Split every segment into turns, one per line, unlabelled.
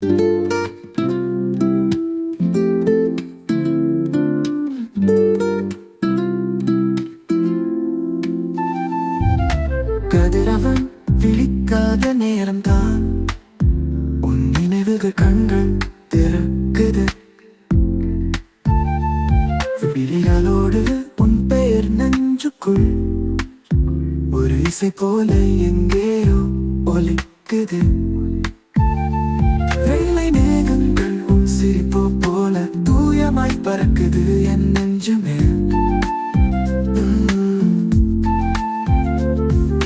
கதிரவன் விழிக்காத நேரம்தான். உன் நினைவுகள் கண்கள் திறக்குது. விழிகளோடு உன் பெயர் நெஞ்சுக்குள். ஒரு இசை போல எங்கேயோ ஒலிக்குது. தூயமாய் என் நெஞ்சமே.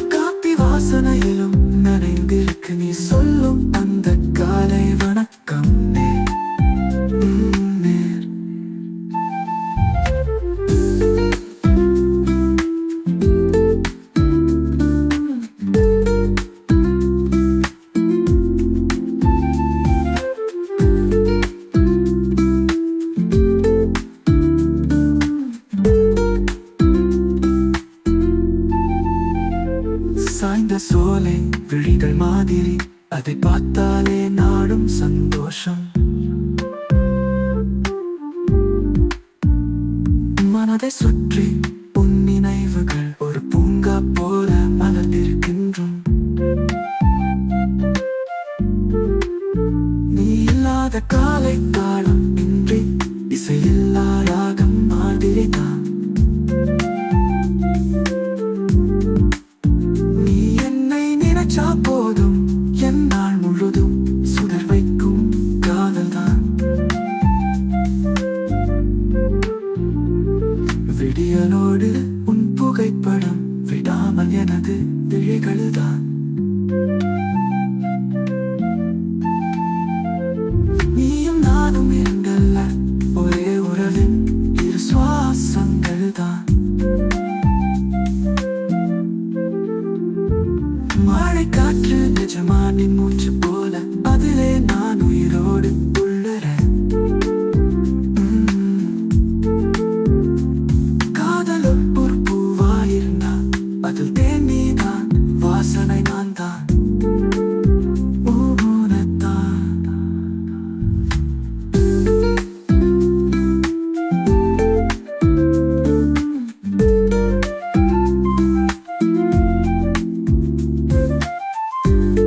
காப்பி வாசனையிலும் நனைந்திருக்கு நீ சொல்லும் சாய்ந்த சோலை விழிகள் மாதிரி அதை பார்த்தாலே நாடும் சந்தோஷம். மனதை சுற்றி உன் நினைவுகள் ஒரு பூங்கா போல மலர்ந்திருக்கின்றும். நீ இல்லாத காலை தாளம் இன்றி இசையில்லா ராகம் மாதிரி தான். விடியலோடு உன் புகைப்படம் விடாமல் எனது விழிகள்தான் நீயும் நானும் இரண்டல்ல ஒரே உறவின் இரு சுவாசங்கள் தான் மழை காற்று நிஜமானின் மூச்சு போ